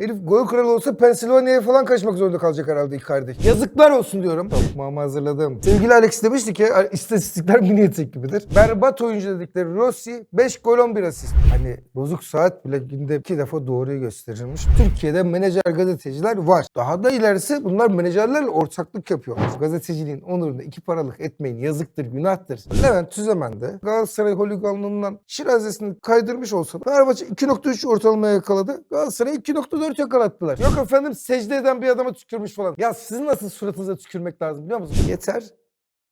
Herif gol kralı olsa Pensilvanya'ya falan kaçmak zorunda kalacak herhalde Icardi. Yazıklar olsun diyorum. Topmağımı hazırladım. Sevgili Alex demişti ki istatistikler etek gibidir. Berbat oyuncu dedikleri Rossi 5 gol 11 asist. Hani bozuk saat bile günde iki defa doğruyu gösterirmiş. Türkiye'de menajer gazeteciler var. Daha da ilerisi bunlar menajerlerle ortaklık yapıyor. Gazeteciliğin onurunda iki paralık etmeyin yazıktır, günahtır. Levent Tüzemen de Galatasaray holiganlığından şirazesini kaydırmış olsa Fenerbahçe 2.3 ortalamaya yakaladı. Galatasaray 2.4 yakalattılar. Yok efendim secde eden bir adama tükürmüş falan. Ya sizin nasıl suratınıza tükürmek lazım biliyor musunuz? Yeter.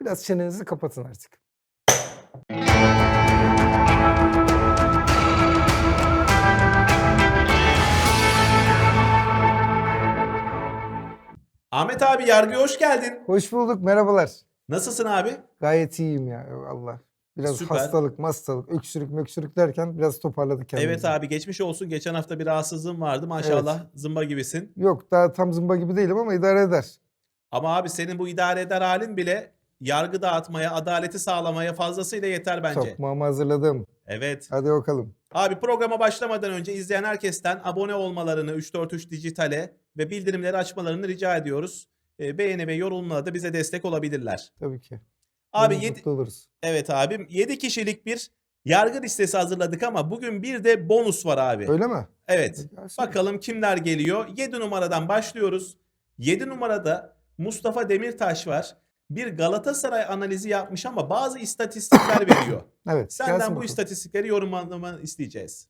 Biraz çenenizi kapatın artık. Ahmet abi yargıya hoş geldin. Hoş bulduk, merhabalar. Nasılsın abi? Gayet iyiyim ya Allah. Biraz Süper. hastalık, hastalık, öksürük, möksürük derken biraz toparladık kendimizi. Evet abi geçmiş olsun. Geçen hafta bir rahatsızlığın vardı. Maşallah zımba gibisin. Yok daha tam zımba gibi değilim ama idare eder. Ama abi senin bu idare eder halin bile yargı dağıtmaya, adaleti sağlamaya fazlasıyla yeter bence. Tokmağımı hazırladım. Evet. Hadi bakalım. Abi programa başlamadan önce izleyen herkesten abone olmalarını 343 Dijital'e ve bildirimleri açmalarını rica ediyoruz. E, beğeni ve yorumla da bize destek olabilirler. Tabii ki. Abi yedi- oluruz. evet abim 7 kişilik bir yargı listesi hazırladık ama bugün bir de bonus var abi. Öyle mi? Evet. Gelsin. Bakalım kimler geliyor? 7 numaradan başlıyoruz. 7 numarada Mustafa Demirtaş var. Bir Galatasaray analizi yapmış ama bazı istatistikler veriyor. Evet. Senden gelsin bu bakalım. istatistikleri yorumlamanı isteyeceğiz.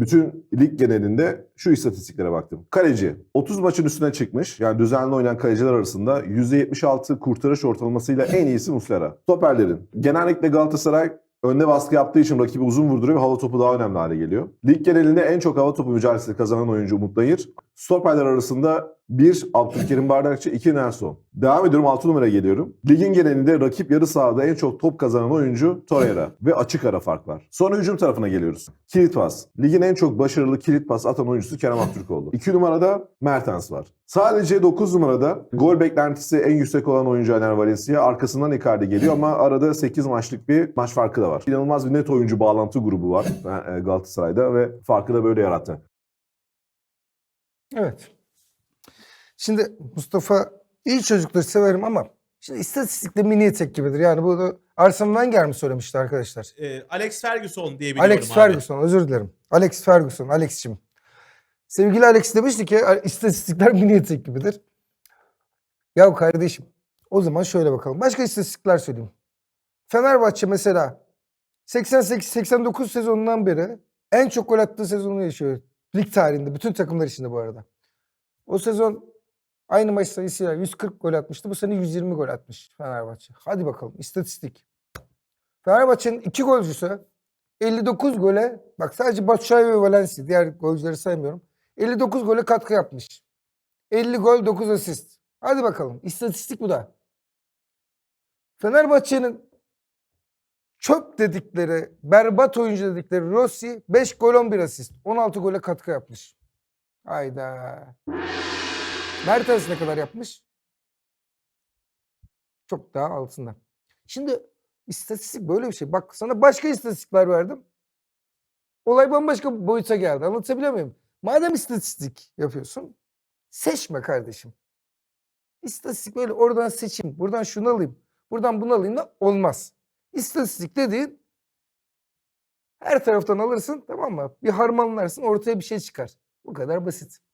Bütün lig genelinde şu istatistiklere baktım. Kaleci 30 maçın üstüne çıkmış. Yani düzenli oynayan kaleciler arasında %76 kurtarış ortalamasıyla en iyisi Muslera. Stoperlerin. Genellikle Galatasaray önde baskı yaptığı için rakibi uzun vurduruyor ve hava topu daha önemli hale geliyor. Lig genelinde en çok hava topu mücadelesi kazanan oyuncu Umut Nayır. Stoperler arasında 1 Abdülkerim Bardakçı, 2 Nelson. Devam ediyorum 6 numaraya geliyorum. Ligin genelinde rakip yarı sahada en çok top kazanan oyuncu Torreira ve açık ara fark var. Sonra hücum tarafına geliyoruz. Kilit pas. Ligin en çok başarılı kilit pas atan oyuncusu Kerem Aktürkoğlu. 2 numarada Mertens var. Sadece 9 numarada gol beklentisi en yüksek olan oyuncu Ener Valencia. Arkasından Icardi geliyor ama arada 8 maçlık bir maç farkı da var. İnanılmaz bir net oyuncu bağlantı grubu var e, Galatasaray'da ve farkı da böyle yarattı. Evet. Şimdi Mustafa iyi çocukları severim ama şimdi istatistikte mini etek gibidir. Yani bu da Arsene Wenger mi söylemişti arkadaşlar? Ee, Alex Ferguson diye biliyorum Alex abi. Ferguson özür dilerim. Alex Ferguson, Alex'cim. Sevgili Alex demişti ki istatistikler mini etek gibidir. Ya kardeşim o zaman şöyle bakalım. Başka istatistikler söyleyeyim. Fenerbahçe mesela 88-89 sezonundan beri en çok gol attığı sezonu yaşıyor. Lig tarihinde bütün takımlar içinde bu arada. O sezon aynı maç sayısıyla 140 gol atmıştı. Bu sene 120 gol atmış Fenerbahçe. Hadi bakalım istatistik. Fenerbahçe'nin iki golcüsü 59 gole bak sadece Batshuayi ve Valencia diğer golcüleri saymıyorum. 59 gole katkı yapmış. 50 gol 9 asist. Hadi bakalım istatistik bu da. Fenerbahçe'nin çöp dedikleri, berbat oyuncu dedikleri Rossi 5 gol 11 asist. 16 gole katkı yapmış. Hayda. Mertens ne kadar yapmış? Çok daha altında. Şimdi istatistik böyle bir şey. Bak sana başka istatistikler verdim. Olay bambaşka bir boyuta geldi. Anlatabiliyor muyum? Madem istatistik yapıyorsun, seçme kardeşim. İstatistik böyle oradan seçeyim, buradan şunu alayım, buradan bunu alayım da olmaz. İstatistik dediğin her taraftan alırsın tamam mı? Bir harmanlarsın ortaya bir şey çıkar. Bu kadar basit.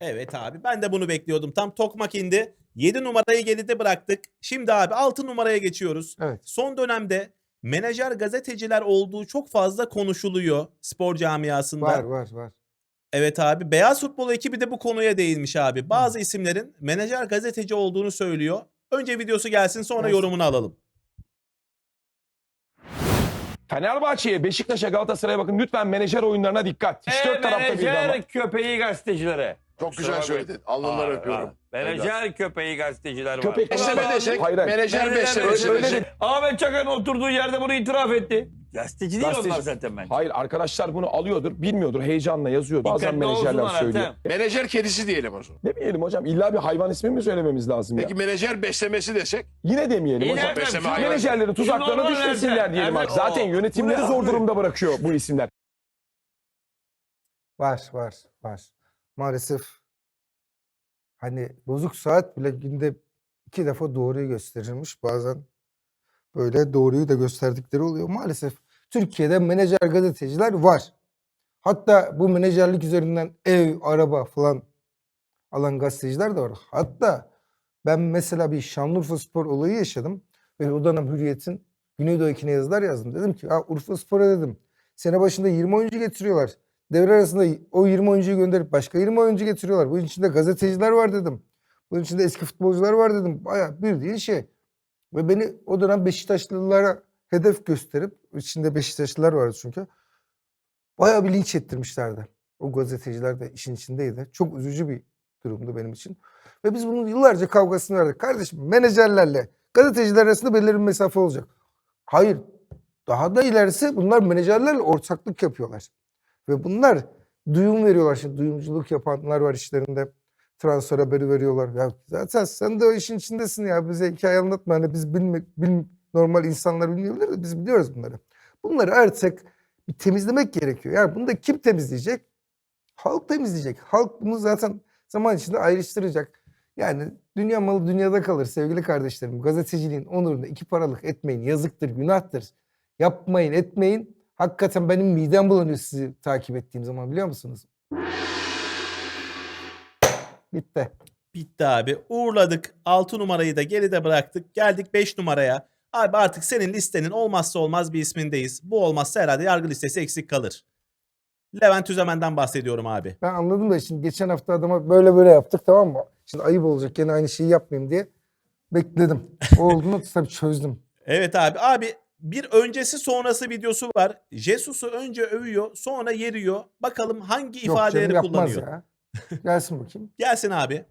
Evet abi ben de bunu bekliyordum. Tam tokmak indi. 7 numarayı geride bıraktık. Şimdi abi 6 numaraya geçiyoruz. Evet. Son dönemde menajer gazeteciler olduğu çok fazla konuşuluyor spor camiasında. Var var var. Evet abi. Beyaz futbol ekibi de bu konuya değinmiş abi. Bazı isimlerin menajer gazeteci olduğunu söylüyor. Önce videosu gelsin sonra Gelsin. yorumunu alalım. Fenerbahçe'ye, Beşiktaş'a, Galatasaray'a bakın lütfen menajer oyunlarına dikkat. Üç dört tarafta birden var. Menajer köpeği gazetecilere. Çok güzel söyledin. Alnından öpüyorum. Menajer köpeği gazeteciler var. Köpek İstemediysek Hayır, hayır. menajer öyle Öyle Ahmet Çakar'ın oturduğu yerde bunu itiraf etti. Gazeteci değil Gazeteci. onlar zaten bence. Hayır arkadaşlar bunu alıyordur, bilmiyordur, heyecanla yazıyor. Bazen Dikkatli menajerler olsunlar söylüyor. Ertem. Menajer kedisi diyelim o zaman. Demeyelim hocam. İlla bir hayvan ismi mi söylememiz lazım Peki ya? menajer beslemesi desek? Yine demeyelim İyi hocam. Ertem, Besleme hayvan. Menajerlerin tuzaklarına düşmesinler diyelim Ertem, artık. Zaten o. yönetimleri Bu ne zor abi? durumda bırakıyor bu isimler. Var var var. Maalesef hani bozuk saat bile günde iki defa doğruyu gösterirmiş. Bazen böyle doğruyu da gösterdikleri oluyor. Maalesef Türkiye'de menajer gazeteciler var. Hatta bu menajerlik üzerinden ev, araba falan alan gazeteciler de var. Hatta ben mesela bir Şanlıurfa Spor olayı yaşadım. Ve o dönem Hürriyet'in Güneydoğu ekine yazılar yazdım. Dedim ki Urfa Spor'a dedim. Sene başında 20 oyuncu getiriyorlar. Devre arasında o 20 oyuncuyu gönderip başka 20 oyuncu getiriyorlar. Bunun içinde gazeteciler var dedim. Bunun içinde eski futbolcular var dedim. Baya bir değil şey. Ve beni o dönem Beşiktaşlılara hedef gösterip içinde Beşiktaşlılar vardı çünkü. Bayağı bir linç ettirmişlerdi. O gazeteciler de işin içindeydi. Çok üzücü bir durumdu benim için. Ve biz bunun yıllarca kavgasını verdik. Kardeşim menajerlerle gazeteciler arasında belirli bir mesafe olacak. Hayır. Daha da ilerisi bunlar menajerlerle ortaklık yapıyorlar. Ve bunlar duyum veriyorlar. Şimdi duyumculuk yapanlar var işlerinde. Transfer haberi veriyorlar. Ya zaten sen de o işin içindesin ya. Bize hikaye anlatma. Hani biz bilme, bil- normal insanlar bilmeyebilir de biz biliyoruz bunları. Bunları artık bir temizlemek gerekiyor. Yani bunu da kim temizleyecek? Halk temizleyecek. Halk bunu zaten zaman içinde ayrıştıracak. Yani dünya malı dünyada kalır sevgili kardeşlerim. Gazeteciliğin onurunu iki paralık etmeyin. Yazıktır, günahtır. Yapmayın, etmeyin. Hakikaten benim midem bulanıyor sizi takip ettiğim zaman biliyor musunuz? Bitti. Bitti abi. Uğurladık. 6 numarayı da geride bıraktık. Geldik 5 numaraya. Abi artık senin listenin olmazsa olmaz bir ismindeyiz. Bu olmazsa herhalde yargı listesi eksik kalır. Levent Üzemen'den bahsediyorum abi. Ben anladım da şimdi geçen hafta adama böyle böyle yaptık tamam mı? Şimdi ayıp olacak gene aynı şeyi yapmayayım diye bekledim. O olduğunu tabii çözdüm. Evet abi. Abi bir öncesi sonrası videosu var. Jesus'u önce övüyor sonra yeriyor. Bakalım hangi Yok ifadeleri canım yapmaz kullanıyor. ya. Gelsin bakayım. Gelsin abi.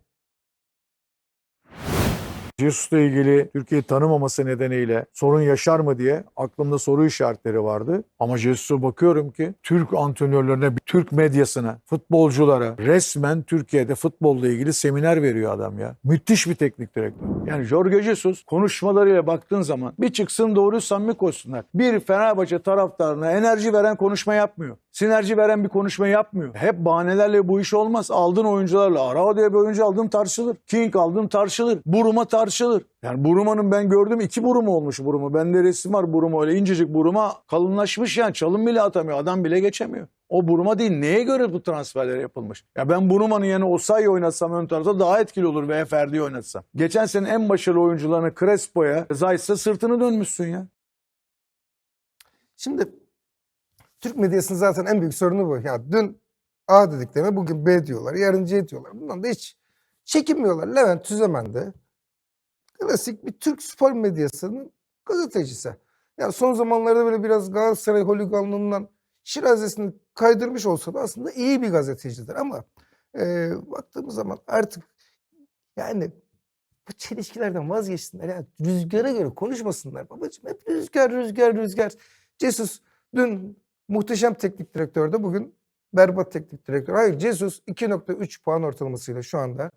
Jesus'la ilgili Türkiye tanımaması nedeniyle sorun yaşar mı diye aklımda soru işaretleri vardı. Ama Jesus'a bakıyorum ki Türk antrenörlerine, Türk medyasına, futbolculara resmen Türkiye'de futbolla ilgili seminer veriyor adam ya. Müthiş bir teknik direktör. Yani Jorge Jesus konuşmalarıyla baktığın zaman bir çıksın doğru samimi koşsunlar. Bir Fenerbahçe taraftarına enerji veren konuşma yapmıyor. Sinerji veren bir konuşma yapmıyor. Hep bahanelerle bu iş olmaz. Aldığın oyuncularla Arao diye bir oyuncu aldın tartışılır. King aldın tartışılır. Buruma tartışılır. Yani Buruma'nın ben gördüm iki buruma olmuş Buruma. Bende resim var Buruma öyle incecik Buruma kalınlaşmış yani çalım bile atamıyor. Adam bile geçemiyor. O Buruma değil neye göre bu transferler yapılmış? Ya ben Buruma'nın yerine Osayi oynatsam ön tarafta daha etkili olur veya Ferdi'yi oynatsam. Geçen sene en başarılı oyuncularını Crespo'ya, Zayt'sa sırtını dönmüşsün ya. Şimdi Türk medyasının zaten en büyük sorunu bu. Ya dün A dediklerine bugün B diyorlar. Yarın C diyorlar. Bundan da hiç çekinmiyorlar. Levent Tüzemen de klasik bir Türk spor medyasının gazetecisi. Ya son zamanlarda böyle biraz Galatasaray holiganlığından şirazesini kaydırmış olsa da aslında iyi bir gazetecidir. Ama e, baktığımız zaman artık yani bu çelişkilerden vazgeçsinler. Yani rüzgara göre konuşmasınlar babacığım. Hep rüzgar, rüzgar, rüzgar. Jesus dün muhteşem teknik direktördü. Bugün berbat teknik direktör. Hayır Jesus 2.3 puan ortalamasıyla şu anda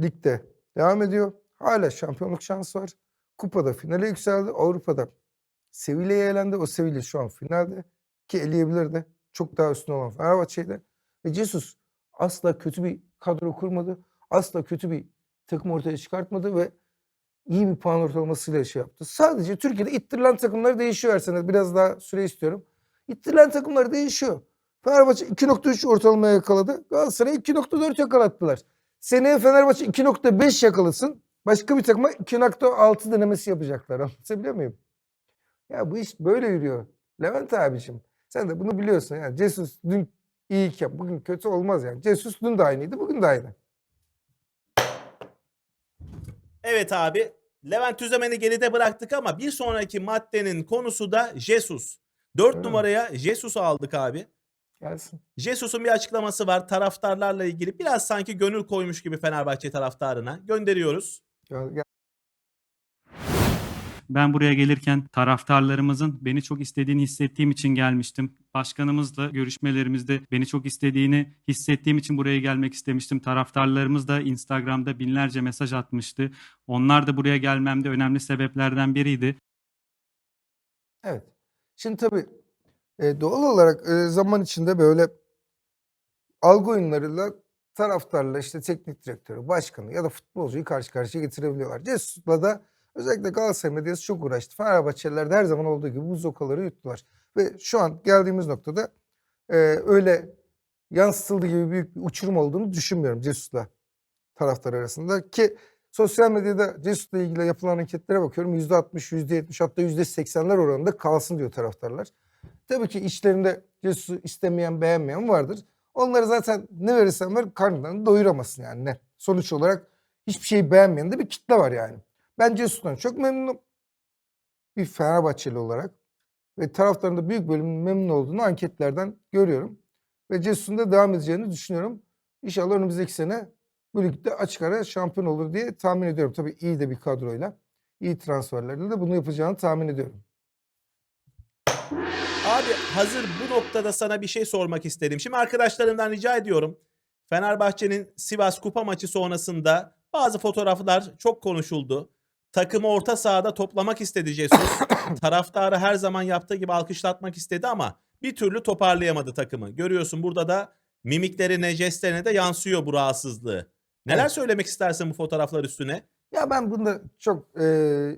ligde devam ediyor. Hala şampiyonluk şansı var. Kupada finale yükseldi. Avrupa'da Sevilla'ya elendi. O Sevilla şu an finalde. Ki eleyebilirdi. Çok daha üstün olan Fenerbahçe'ydi. Ve Jesus asla kötü bir kadro kurmadı. Asla kötü bir takım ortaya çıkartmadı ve iyi bir puan ortalamasıyla şey yaptı. Sadece Türkiye'de ittirilen takımlar değişiyor her sene. Biraz daha süre istiyorum. İttirilen takımlar değişiyor. Fenerbahçe 2.3 ortalamaya yakaladı. Galatasaray 2.4 yakalattılar. Seneye Fenerbahçe 2.5 yakalasın. Başka bir takıma 2.6 denemesi yapacaklar. Anlatabiliyor muyum? Ya bu iş böyle yürüyor. Levent abicim sen de bunu biliyorsun. Yani Jesus dün iyiyken bugün kötü olmaz yani. Jesus dün de aynıydı bugün de aynı. Evet abi. Levent Tüzemen'i geride bıraktık ama bir sonraki maddenin konusu da Jesus. 4 Öyle mi? numaraya Jesus'u aldık abi. Gelsin. Jesus'un bir açıklaması var taraftarlarla ilgili. Biraz sanki gönül koymuş gibi Fenerbahçe taraftarına. Gönderiyoruz. Gel- gel- Ben buraya gelirken taraftarlarımızın beni çok istediğini hissettiğim için gelmiştim. Başkanımızla görüşmelerimizde beni çok istediğini hissettiğim için buraya gelmek istemiştim. Taraftarlarımız da Instagram'da binlerce mesaj atmıştı. Onlar da buraya gelmemde önemli sebeplerden biriydi. Evet. Şimdi tabii e, doğal olarak e, zaman içinde böyle algı oyunlarıyla taraftarla işte teknik direktörü, başkanı ya da futbolcuyu karşı karşıya getirebiliyorlar. Cesus'la da özellikle Galatasaray medyası çok uğraştı. Fenerbahçeliler de her zaman olduğu gibi bu zokaları yuttular. Ve şu an geldiğimiz noktada e, öyle yansıtıldığı gibi büyük bir uçurum olduğunu düşünmüyorum Cesus'la taraftar arasında. Ki sosyal medyada Cesus'la ilgili yapılan anketlere bakıyorum. %60, %70 hatta %80'ler oranında kalsın diyor taraftarlar. Tabii ki içlerinde Cesus'u istemeyen, beğenmeyen vardır. Onları zaten ne verirsen ver karnından doyuramazsın yani ne. Sonuç olarak hiçbir şeyi beğenmeyen de bir kitle var yani. Ben Cesus'tan çok memnunum. Bir Fenerbahçeli olarak. Ve taraftarın büyük bölümünün memnun olduğunu anketlerden görüyorum. Ve Cesus'un da devam edeceğini düşünüyorum. İnşallah önümüzdeki sene bu ligde açık ara şampiyon olur diye tahmin ediyorum. Tabii iyi de bir kadroyla, iyi transferlerle de bunu yapacağını tahmin ediyorum. Abi hazır bu noktada sana bir şey sormak istedim. Şimdi arkadaşlarımdan rica ediyorum. Fenerbahçe'nin Sivas Kupa maçı sonrasında bazı fotoğraflar çok konuşuldu. Takımı orta sahada toplamak istedi Jesus. Taraftarı her zaman yaptığı gibi alkışlatmak istedi ama bir türlü toparlayamadı takımı. Görüyorsun burada da mimiklerine, jestlerine de yansıyor bu rahatsızlığı. Neler Evet. söylemek istersin bu fotoğraflar üstüne? Ya ben bunda çok eee,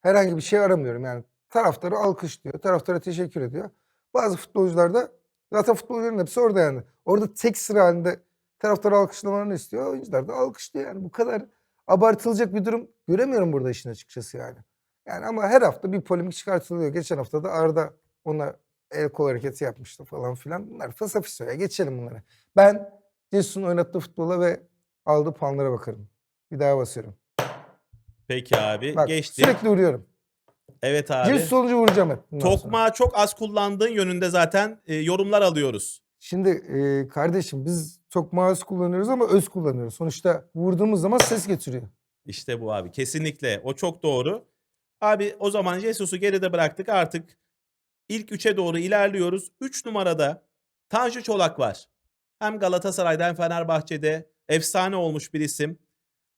herhangi bir şey aramıyorum. Yani taraftarı alkışlıyor, taraftara teşekkür ediyor. Bazı futbolcular da zaten futbolcuların hepsi orada yani. Orada tek sıra halinde taraftarı alkışlamalarını istiyor. Oyuncular da alkışlıyor yani. Bu kadar abartılacak bir durum göremiyorum burada işin açıkçası yani. Yani ama her hafta bir polemik çıkartılıyor. Geçen hafta da Arda ona el kol hareketi yapmıştı falan filan. Bunlar fasafiso ya. Geçelim bunları. Ben Jesus'un oynattığı futbola ve aldığı puanlara bakarım. Bir daha basıyorum. Peki abi Bak geçti. sürekli vuruyorum. Evet abi. Jesus sonucu vuracağım hep. sonra. Tokmağı çok az kullandığın yönünde zaten e, yorumlar alıyoruz. Şimdi e, kardeşim biz tokmağı az kullanıyoruz ama öz kullanıyoruz. Sonuçta vurduğumuz zaman ses getiriyor. İşte bu abi. Kesinlikle. O çok doğru. Abi o zaman Jesus'u geride bıraktık. Artık ilk üçe doğru ilerliyoruz. 3 numarada Tanju Çolak var. Hem Galatasaray'da hem Fenerbahçe'de efsane olmuş bir isim.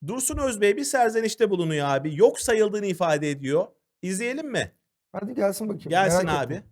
Dursun Özbey bir serzenişte bulunuyor abi. Yok sayıldığını ifade ediyor. İzleyelim mi? Hadi gelsin bakayım. Gelsin merak abi. ettim.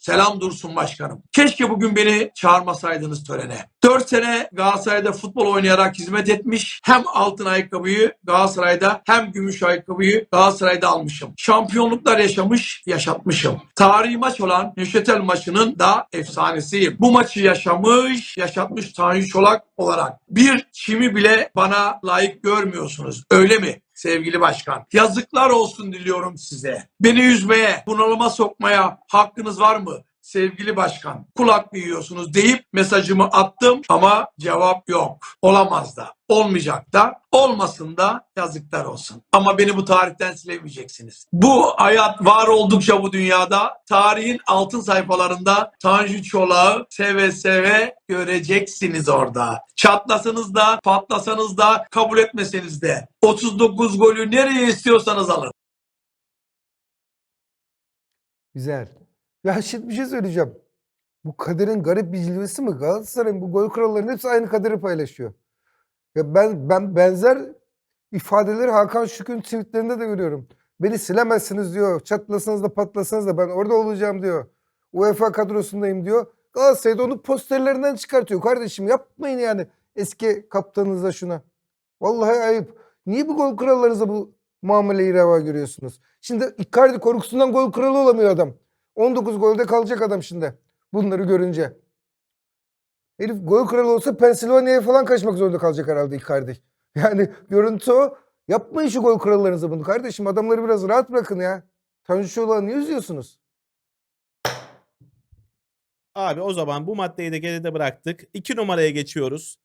Selam Dursun Başkanım. Keşke bugün beni çağırmasaydınız törene. 4 sene Galatasaray'da futbol oynayarak hizmet etmiş. Hem altın ayakkabıyı Galatasaray'da hem gümüş ayakkabıyı Galatasaray'da almışım. Şampiyonluklar yaşamış, yaşatmışım. Tarihi maç olan Nüşetel maçının da efsanesiyim. Bu maçı yaşamış, yaşatmış Tanju Çolak olarak. Bir çimi bile bana layık görmüyorsunuz. Öyle mi? Sevgili başkan. Yazıklar olsun diliyorum size. Beni üzmeye, bunalıma sokmaya hakkınız var mı? Sevgili başkan, kulak yiyorsunuz deyip mesajımı attım ama cevap yok. Olamaz da, olmayacak da, olmasın da yazıklar olsun. Ama beni bu tarihten silemeyeceksiniz. Bu hayat var oldukça bu dünyada tarihin altın sayfalarında Tanju Çolak'ı seve seve göreceksiniz orada. Çatlasanız da, patlasanız da, kabul etmeseniz de. 39 golü nereye istiyorsanız alın. Güzel. Ya şimdi bir şey söyleyeceğim. Bu kaderin garip bir cilvesi mi? Galatasaray'ın bu gol kurallarının hepsi aynı kaderi paylaşıyor. Ya ben ben benzer ifadeleri Hakan Şükür'ün tweetlerinde de görüyorum. Beni silemezsiniz diyor. Çatlasanız da patlasanız da ben orada olacağım diyor. UEFA kadrosundayım diyor. Galatasaray'da onu posterlerinden çıkartıyor. Kardeşim yapmayın yani eski kaptanınıza şuna. Vallahi ayıp. Niye bu gol kurallarınıza bu muameleyi reva görüyorsunuz? Şimdi Icardi korkusundan gol kralı olamıyor adam. 19 golde kalacak adam şimdi. Bunları görünce. Herif gol kralı olsa Pensilvanya'ya falan kaçmak zorunda kalacak herhalde Icardi. Yani görüntü o. Yapmayın şu gol krallarınıza bunu kardeşim. Adamları biraz rahat bırakın ya. Tanju Çolak'ı niye üzüyorsunuz? Abi o zaman bu maddeyi de geride bıraktık. 2 numaraya geçiyoruz.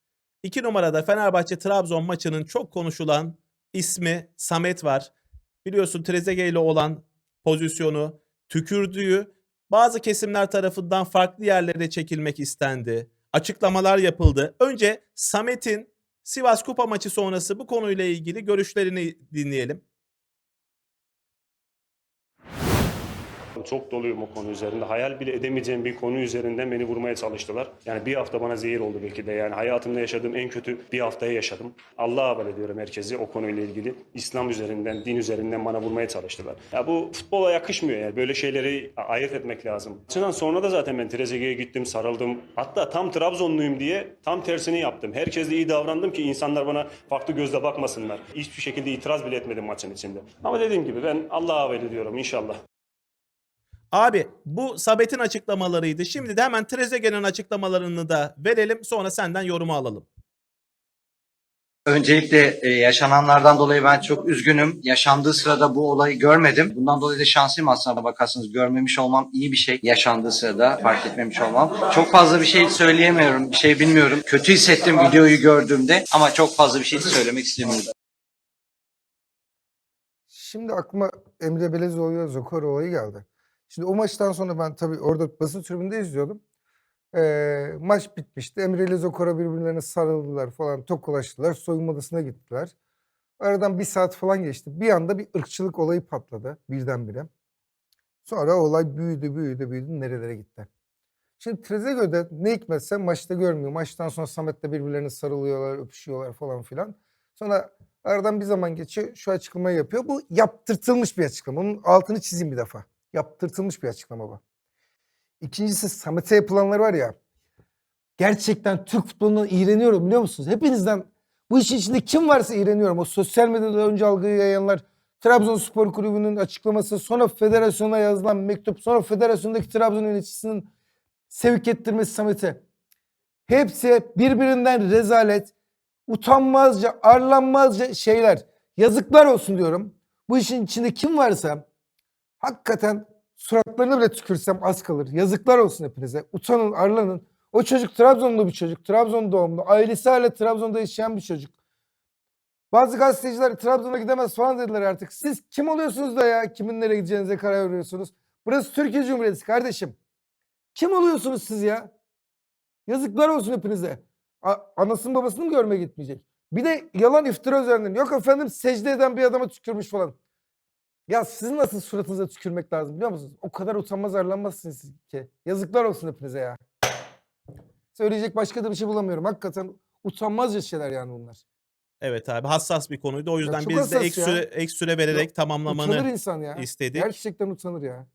2 numarada Fenerbahçe Trabzon maçının çok konuşulan ismi Samet var. Biliyorsun Trezeguet ile olan pozisyonu, tükürdüğü bazı kesimler tarafından farklı yerlere çekilmek istendi. Açıklamalar yapıldı. Önce Samet'in Sivas Kupa maçı sonrası bu konuyla ilgili görüşlerini dinleyelim. Çok doluyum o konu üzerinde. Hayal bile edemeyeceğim bir konu üzerinden beni vurmaya çalıştılar. Yani bir hafta bana zehir oldu belki de. Yani hayatımda yaşadığım en kötü bir haftayı yaşadım. Allah'a havale ediyorum herkesi o konuyla ilgili. İslam üzerinden, din üzerinden bana vurmaya çalıştılar. Ya bu futbola yakışmıyor yani. Böyle şeyleri ayırt etmek lazım. Maçından sonra da zaten ben Trezeguet'e gittim, sarıldım. Hatta tam Trabzonluyum diye tam tersini yaptım. Herkesle iyi davrandım ki insanlar bana farklı gözle bakmasınlar. Hiçbir şekilde itiraz bile etmedim maçın içinde. Ama dediğim gibi ben Allah'a havale ediyorum inşallah. Abi bu Sabet'in açıklamalarıydı. Şimdi de hemen Trezeguet'in açıklamalarını da verelim. Sonra senden yorumu alalım. Öncelikle e, yaşananlardan dolayı ben çok üzgünüm. Yaşandığı sırada bu olayı görmedim. Bundan dolayı da şanslıyım aslında bakarsanız. Görmemiş olmam iyi bir şey. Yaşandığı sırada fark etmemiş olmam. Çok fazla bir şey söyleyemiyorum. Bir şey bilmiyorum. Kötü hissettim videoyu gördüğümde ama çok fazla bir şey söylemek istemiyorum. Şimdi aklıma Emre Belezoğlu'ya Zokor olayı geldi. Şimdi o maçtan sonra ben tabii orada basın tribünde izliyordum. Ee, maç bitmişti. Emre ile Zokor'a birbirlerine sarıldılar falan, tokalaştılar. Soyunma odasına gittiler. Aradan bir saat falan geçti. Bir anda bir ırkçılık olayı patladı birdenbire. Sonra olay büyüdü, büyüdü, büyüdü. Nerelere gitti? Şimdi Trezeguet'de ne hikmetse maçta görmüyor. Maçtan sonra Samet'le birbirlerine sarılıyorlar, öpüşüyorlar falan filan. Sonra aradan bir zaman geçiyor. Şu açıklamayı yapıyor. Bu yaptırtılmış bir açıklama. Onun altını çizeyim bir defa. Yaptırtılmış bir açıklama bu. İkincisi Samet'e yapılanlar var ya. Gerçekten Türk futbolundan iğreniyorum biliyor musunuz? Hepinizden bu işin içinde kim varsa iğreniyorum. O sosyal medyada önce algıyı yayanlar, Trabzonspor Kulübü'nün açıklaması, sonra federasyona yazılan mektup, sonra federasyondaki Trabzon yöneticisinin sevk ettirmesi Samet'e. Hepsi birbirinden rezalet, utanmazca, arlanmazca şeyler. Yazıklar olsun diyorum. Bu işin içinde kim varsa hakikaten suratlarına bile tükürsem az kalır. Yazıklar olsun hepinize. Utanın, arlanın. O çocuk Trabzonlu bir çocuk. Trabzon doğumlu. Ailesi hala Trabzon'da yaşayan bir çocuk. Bazı gazeteciler Trabzon'a gidemez falan dediler artık. Siz kim oluyorsunuz da ya? Kimin nereye gideceğinize karar veriyorsunuz. Burası Türkiye Cumhuriyeti kardeşim. Kim oluyorsunuz siz ya? Yazıklar olsun hepinize. A- anasının babasını mı görmeye gitmeyecek? Bir de yalan iftira üzerinden. Yok efendim secde eden bir adama tükürmüş falan. Ya sizin nasıl suratınıza tükürmek lazım biliyor musunuz? O kadar utanmaz arlanmazsınız siz ki. Yazıklar olsun hepinize ya. Söyleyecek başka da bir şey bulamıyorum. Hakikaten utanmazca şeyler yani bunlar. Evet abi hassas bir konuydu. O yüzden çok biz de hassas ek ya. süre, ek süre vererek Utanır tamamlamanı insan ya. istedik. Gerçekten utanır ya.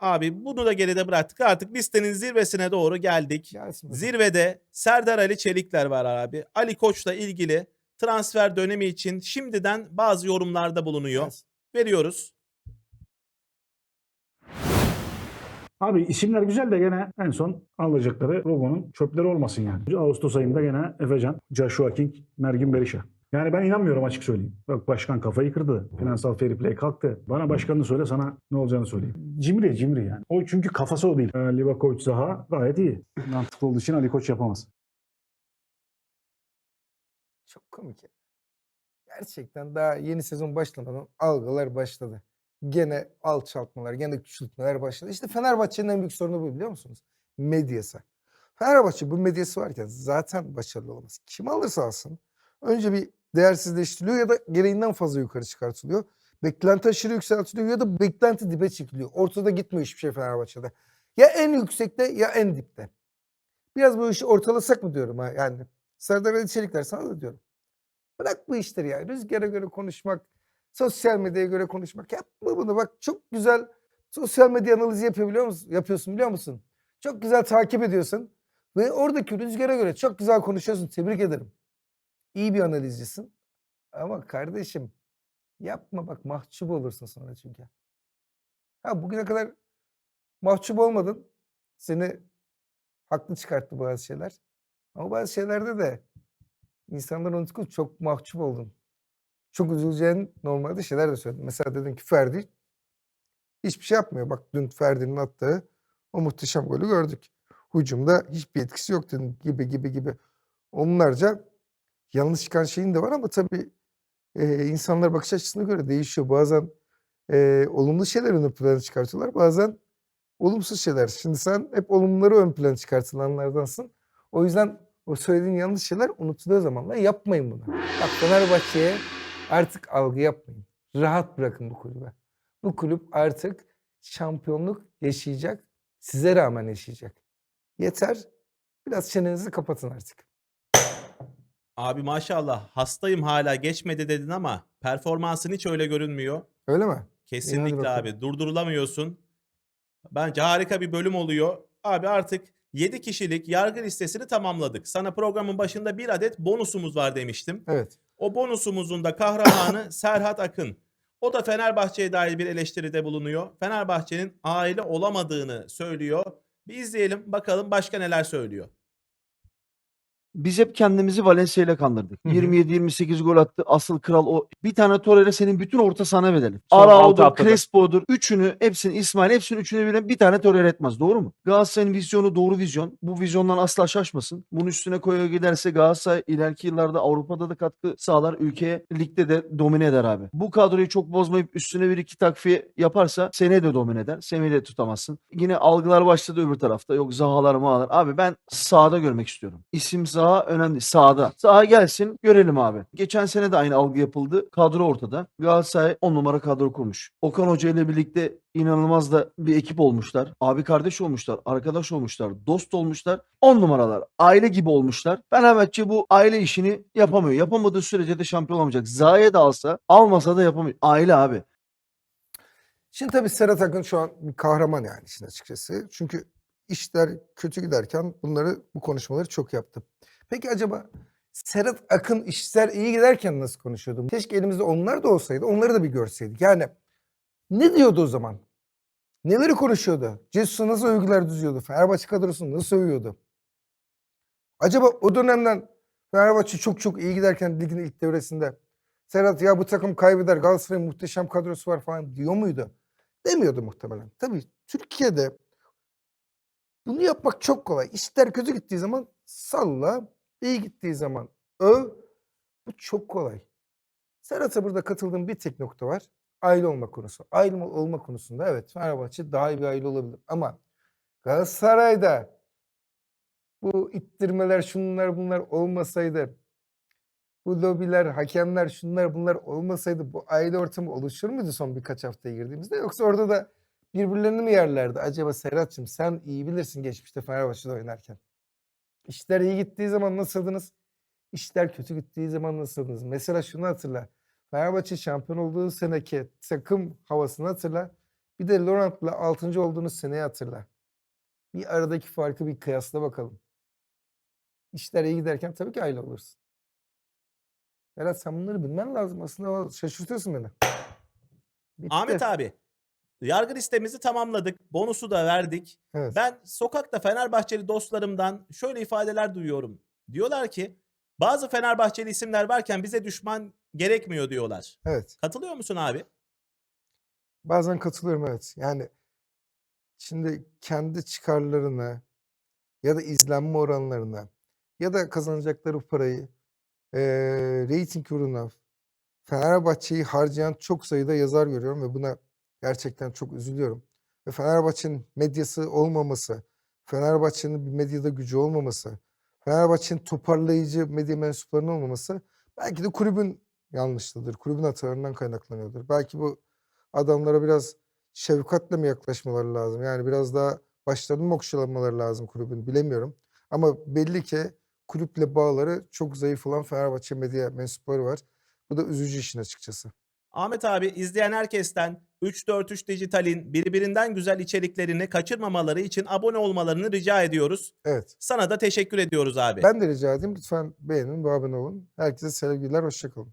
Abi bunu da geride bıraktık. Artık listenin zirvesine doğru geldik. Gelsin bakalım. Zirvede Serdar Ali Çelikler var abi. Ali Koç'la ilgili transfer dönemi için şimdiden bazı yorumlarda bulunuyor. Gelsin. Veriyoruz. Abi isimler güzel de gene en son alacakları Rogo'nun çöpleri olmasın yani. Ağustos ayında gene Efecan, Joshua King, Mergin Berisha. Yani ben inanmıyorum açık söyleyeyim. Bak başkan kafayı kırdı. Finansal fair play kalktı. Bana başkanını söyle sana ne olacağını söyleyeyim. Cimri cimri yani. O çünkü kafası o değil. Ee, Livakovic Zaha gayet iyi. Mantıklı olduğu için Ali Koç yapamaz. Çok komik ya. Gerçekten daha yeni sezon başlamadan algılar başladı. Gene alçaltmalar, gene küçültmeler başladı. İşte Fenerbahçe'nin en büyük sorunu bu biliyor musunuz? Medyası. Fenerbahçe bu medyası varken zaten başarılı olamaz. Kim alırsa alsın önce bir değersizleştiriliyor ya da gereğinden fazla yukarı çıkartılıyor. Beklenti aşırı yükseltiliyor ya da beklenti dibe çekiliyor. Ortada gitmiyor hiçbir şey Fenerbahçe'de. Ya en yüksekte ya en dipte. Biraz bu işi ortalasak mı diyorum ha yani. Serdar Ali Çelikler sana da diyorum. Bırak bu işleri ya. Rüzgara göre konuşmak, sosyal medyaya göre konuşmak. Yapma bunu bak çok güzel sosyal medya analizi yapıyor biliyor musun? Yapıyorsun biliyor musun? Çok güzel takip ediyorsun. Ve oradaki rüzgara göre çok güzel konuşuyorsun. Tebrik ederim. İyi bir analizcisin. Ama kardeşim yapma bak mahcup olursun sonra çünkü. Ha bugüne kadar mahcup olmadın. Seni haklı çıkarttı bazı şeyler. Ama bazı şeylerde de insanlar unutup çok mahcup oldun. Çok üzüleceğin normalde şeyler de söyledin. Mesela dedin ki Ferdi hiçbir şey yapmıyor. Bak dün Ferdi'nin attığı o muhteşem golü gördük. Hücumda hiçbir etkisi yok dedin gibi gibi gibi. Onlarca yanlış çıkan şeyin de var ama tabii e, insanlar bakış açısına göre değişiyor. Bazen e, olumlu şeyler ön plana çıkartıyorlar. Bazen olumsuz şeyler. Şimdi sen hep olumluları ön plana çıkartılanlardansın. O yüzden O söylediğin yanlış şeyler unutuluyor zamanla. Yapmayın bunu. Bak Fenerbahçe'ye artık algı yapmayın. Rahat bırakın bu kulübe. Bu kulüp artık şampiyonluk yaşayacak. Size rağmen yaşayacak. Yeter. Biraz çenenizi kapatın artık. Abi maşallah hastayım hala geçmedi dedin ama performansın hiç öyle görünmüyor. Öyle mi? Kesinlikle abi durdurulamıyorsun. Bence harika bir bölüm oluyor. Abi artık 7 kişilik yargı listesini tamamladık. Sana programın başında bir adet bonusumuz var demiştim. Evet. O bonusumuzun da kahramanı Serhat Akın. O da Fenerbahçe'ye dair bir eleştiride bulunuyor. Fenerbahçe'nin aile olamadığını söylüyor. Bir izleyelim bakalım başka neler söylüyor. Biz hep kendimizi Valencia ile kandırdık. Hı hı. 27-28 gol attı. Asıl kral o. Bir tane Torreira senin bütün orta sahana verelim. Son altı Arao'dur, haftada. Crespo'dur. Üçünü, hepsini İsmail, hepsini üçünü birden bir tane Torreira etmez. Doğru mu? Galatasaray'ın vizyonu doğru vizyon. Bu vizyondan asla şaşmasın. Bunun üstüne koya giderse Galatasaray ileriki yıllarda Avrupa'da da katkı sağlar. Ülkeye ligde de domine eder abi. Bu kadroyu çok bozmayıp üstüne bir iki takviye yaparsa seneye de domine eder. Semih'i de tutamazsın. Yine algılar başladı öbür tarafta. Yok Zahalar mağalar. Abi ben sahada görmek istiyorum. İsim Zaha önemli. Sahada. Zaha gelsin görelim abi. Geçen sene de aynı algı yapıldı. Kadro ortada. Galatasaray 10 numara kadro kurmuş. Okan Hoca ile birlikte inanılmaz da bir ekip olmuşlar. Abi kardeş olmuşlar. Arkadaş olmuşlar. Dost olmuşlar. 10 numaralar. Aile gibi olmuşlar. Fenerbahçe bu aile işini yapamıyor. Yapamadığı sürece de şampiyon olamayacak. Zaha'ya da alsa almasa da yapamıyor. Aile abi. Şimdi tabii Serhat Akın şu an bir kahraman yani işin açıkçası. Çünkü işler kötü giderken bunları bu konuşmaları çok yaptı. Peki acaba Serhat Akın işler iyi giderken nasıl konuşuyordu? Keşke elimizde onlar da olsaydı. Onları da bir görseydik. Yani ne diyordu o zaman? Neleri konuşuyordu? Cesus'a nasıl övgüler düzüyordu? Fenerbahçe kadrosunu nasıl övüyordu? Acaba o dönemden Fenerbahçe çok çok iyi giderken ligin ilk devresinde Serhat ya bu takım kaybeder Galatasaray'ın muhteşem kadrosu var falan diyor muydu? Demiyordu muhtemelen. Tabii Türkiye'de bunu yapmak çok kolay. İşler kötü gittiği zaman salla, iyi gittiği zaman öv. Bu çok kolay. Serhat'a burada katıldığım bir tek nokta var. Aile olma konusu. Aile olma konusunda evet Fenerbahçe daha iyi bir aile olabilir. Ama Galatasaray'da bu ittirmeler şunlar bunlar olmasaydı bu lobiler, hakemler, şunlar bunlar olmasaydı bu aile ortamı oluşur muydu son birkaç haftaya girdiğimizde? Yoksa orada da birbirlerini mi yerlerdi? Acaba Serhat'cığım sen iyi bilirsin geçmişte Fenerbahçe'de oynarken. İşler iyi gittiği zaman nasıldınız? İşler kötü gittiği zaman nasıldınız? Mesela şunu hatırla. Fenerbahçe şampiyon olduğu seneki takım havasını hatırla. Bir de Laurent'la 6. olduğunuz seneyi hatırla. Bir aradaki farkı bir kıyasla bakalım. İşler iyi giderken tabii ki aile olursun. Berat sen bunları bilmen lazım. Aslında şaşırtıyorsun beni. Bitti. Ahmet abi yargı listemizi tamamladık. Bonusu da verdik. Evet. Ben sokakta Fenerbahçeli dostlarımdan şöyle ifadeler duyuyorum. Diyorlar ki bazı Fenerbahçeli isimler varken bize düşman gerekmiyor diyorlar. Evet. Katılıyor musun abi? Bazen katılıyorum evet. Yani şimdi kendi çıkarlarına ya da izlenme oranlarına ya da kazanacakları parayı eee reyting uğruna Fenerbahçe'yi harcayan çok sayıda yazar görüyorum ve buna gerçekten çok üzülüyorum. Ve Fenerbahçe'nin medyası olmaması, Fenerbahçe'nin bir medyada gücü olmaması, Fenerbahçe'nin toparlayıcı medya mensuplarının olmaması belki de kulübün yanlışlığıdır. Kulübün hatalarından kaynaklanıyordur. Belki bu adamlara biraz şefkatle mi yaklaşmaları lazım? Yani biraz daha başlarını mı okşalamaları lazım kulübün bilemiyorum. Ama belli ki kulüple bağları çok zayıf olan Fenerbahçe medya mensupları var. Bu da üzücü işin açıkçası. Ahmet abi izleyen herkesten 343 Dijital'in birbirinden güzel içeriklerini kaçırmamaları için abone olmalarını rica ediyoruz. Evet. Sana da teşekkür ediyoruz abi. Ben de rica edeyim lütfen beğenin ve abone olun. Herkese sevgiler, hoşçakalın.